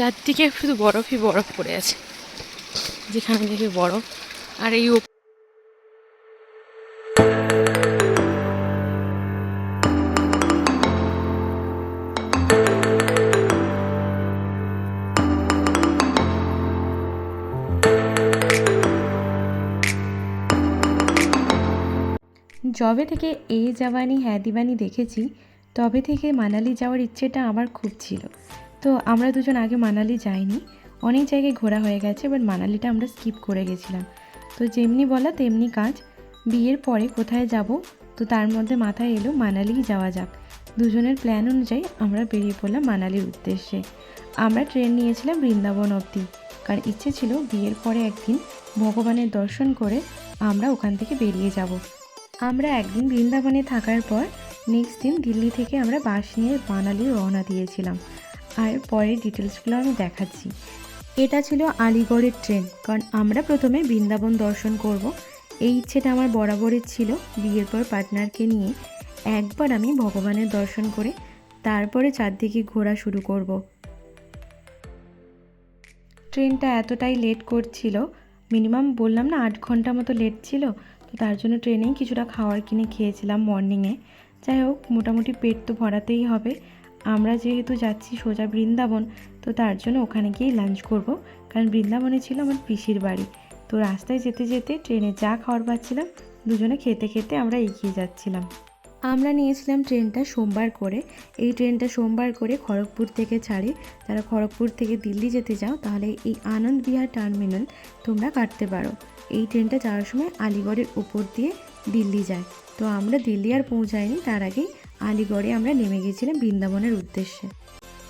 চারদিকে শুধু বরফই বরফ পড়ে আছে। যেখানে দেখি বরফ। আর এই যবে থেকে এ জাবানি হ্যাঁ দিবানি দেখেছি, তবে থেকে মানালি যাওয়ার ইচ্ছেটা আমার খুব ছিল। তো আমরা দুজন আগে মানালি যাইনি। অনেক জায়গায় ঘোরা হয়ে গেছে বাট মানালিটা আমরা স্কিপ করে গেছিলাম। তো যেমনি বলা তেমনি কাজ। বিয়ের পরে কোথায় যাব? তো তার মধ্যে মাথায় এলো মানালিই যাওয়া যাক। দুজনের প্ল্যান অনুযায়ী আমরা বেরিয়ে পড়লাম মানালির উদ্দেশ্যে। আমরা ট্রেন নিয়েছিলাম বৃন্দাবন অবধি। কারণ ইচ্ছে ছিল বিয়ের পরে একদিন ভগবানের দর্শন করে আমরা ওখান থেকে বেরিয়ে যাব। আমরা একদিন বৃন্দাবনে থাকার পর নেক্সট দিন দিল্লি থেকে আমরা বাস নিয়ে মানালি রওনা দিয়েছিলাম। আর পরের ডিটেলসগুলো আমি দেখাচ্ছি। এটা ছিল আলিগড়ের ট্রেন, কারণ আমরা প্রথমে বৃন্দাবন দর্শন করব। এই ইচ্ছেটা আমার বরাবরের ছিল, বিয়ের পর পার্টনারকে নিয়ে একবার আমি ভগবানের দর্শন করে তারপরে চারদিকে ঘোরা শুরু করব। ট্রেনটা এতটাই লেট করছিল, মিনিমাম বললাম না আট ঘণ্টা মতো লেট ছিল, তো তার জন্য ট্রেনেই কিছুটা খাওয়ার কিনে খেয়েছিলাম মর্নিংয়ে। যাই হোক, মোটামুটি পেট তো ভরাতেই হবে। আমরা যেহেতু যাচ্ছি সোজা বৃন্দাবন, তো তার জন্য ওখানে গিয়েই লাঞ্চ করব। কারণ বৃন্দাবনে ছিল আমার পিসির বাড়ি। তো রাস্তায় যেতে যেতে ট্রেনে যা খাবার পাচ্ছিলাম, দুজনে খেতে খেতে আমরা এগিয়ে যাচ্ছিলাম। আমরা নিয়েছিলাম ট্রেনটা সোমবার করে। এই ট্রেনটা সোমবার করে খড়গপুর থেকে ছাড়ে। যারা খড়গপুর থেকে দিল্লি যেতে চাও, তাহলে এই আনন্দ বিহার টার্মিনাল তোমরা কাটতে পারো। এই ট্রেনটা যাওয়ার সময় আলিগড়ের উপর দিয়ে দিল্লি যায়। তো আমরা দিল্লি আর পৌঁছাইনি, তার আগেই আলিগড়ে আমরা নেমে গিয়েছিলাম বৃন্দাবনের উদ্দেশ্যে।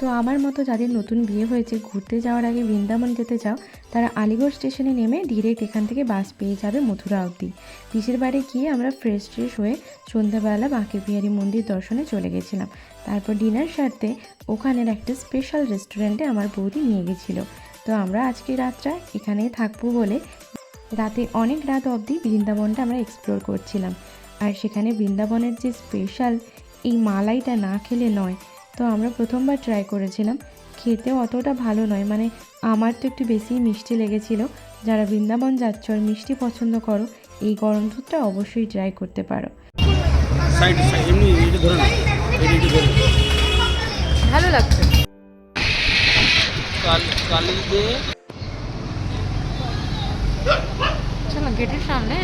তো আমার মতো যাদের নতুন বিয়ে হয়েছে, ঘুরতে যাওয়ার আগে বৃন্দাবন যেতে চাও, তারা আলিগড় স্টেশনে নেমে ডিরেক্ট এখান থেকে বাস পেয়ে যাবে মথুরা অবধি। পিসের বাড়ি গিয়ে আমরা ফ্রেশ ট্রেশ হয়ে সন্ধ্যাবেলা বাঁকে বিহারি মন্দির দর্শনে চলে গেছিলাম। তারপর ডিনার সারতে ওখানের একটা স্পেশাল রেস্টুরেন্টে আমার বৌদি নিয়ে গেছিল। তো আমরা আজকে রাতটা এখানেই থাকব বলে রাতে অনেক রাত অবধি বৃন্দাবনটা আমরা এক্সপ্লোর করছিলাম। আর সেখানে বৃন্দাবনের যে স্পেশাল এই মালাইটা না খেলে নয়। তো আমরা প্রথমবার ট্রাই করেছিলাম। খেতেও অতটা ভালো নয়। মানে আমার তো একটু বেশি মিষ্টি লেগেছিল। যারা বৃন্দাবন যাচ্ছ আর মিষ্টি পছন্দ করো এই গরম দুধটা অবশ্যই ট্রাই করতে পারো। ভালো লাগছে। কাল কালি চলো গেটের সামনে।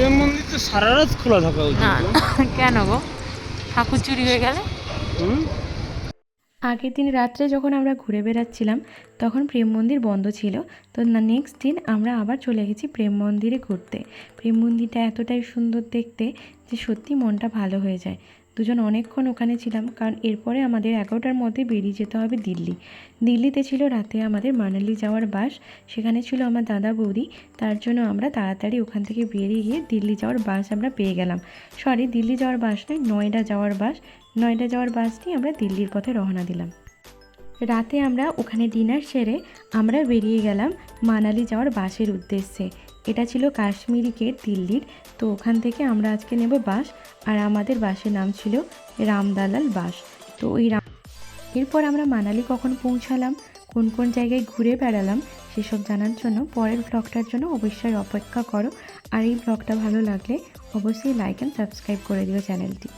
প্রেম মন্দির তো সারা রাত খোলা থাকা উচিত। না না? কেন গো? ঠাকুর চুরি হয়ে গেলে? আগের দিন রাত্রে যখন আমরা ঘুরে বেড়াচ্ছিলাম তখন প্রেম মন্দির বন্ধ ছিল। তো নেক্সট দিন আমরা আবার চলে গেছি প্রেম মন্দিরে ঘুরতে। প্রেম মন্দিরটা এতটাই সুন্দর দেখতে যে সত্যি মনটা ভালো হয়ে যায়। দুজন অনেকক্ষণ ওখানে ছিলাম, কারণ এরপরে আমাদের এগারোটার মধ্যে বেরিয়ে যেতে হবে দিল্লি। দিল্লিতে ছিল রাতে আমাদের মানালি যাওয়ার বাস, সেখানে ছিল আমার দাদা বৌদি। তার জন্য আমরা তাড়াতাড়ি ওখান থেকে বেরিয়ে গিয়ে দিল্লি যাওয়ার বাস আমরা পেয়ে গেলাম। সরি, দিল্লি যাওয়ার বাস নয়, নয়ডা যাওয়ার বাস। নয়ডা যাওয়ার বাসটি আমরা দিল্লির পথে রওনা দিলাম। রাতে আমরা ওখানে ডিনার সেরে আমরা বেরিয়ে গেলাম মানালি যাওয়ার বাসের উদ্দেশ্যে। এটা ছিল কাশ্মীরি গেট দিল্লির তো ওখান থেকে আমরা আজকে নেব বাস আর আমাদের বাসের নাম ছিল রামদালাল বাস তো ওই রাম এরপর আমরা মানালি কখন পৌঁছালাম, কোন কোন জায়গায় ঘুরে বেড়ালাম, সেসব জানার জন্য পরের ব্লগটার জন্য অবশ্যই অপেক্ষা করো। আর এই ব্লগটা ভালো লাগলে অবশ্যই লাইক অ্যান্ড সাবস্ক্রাইব করে দিও চ্যানেলটি।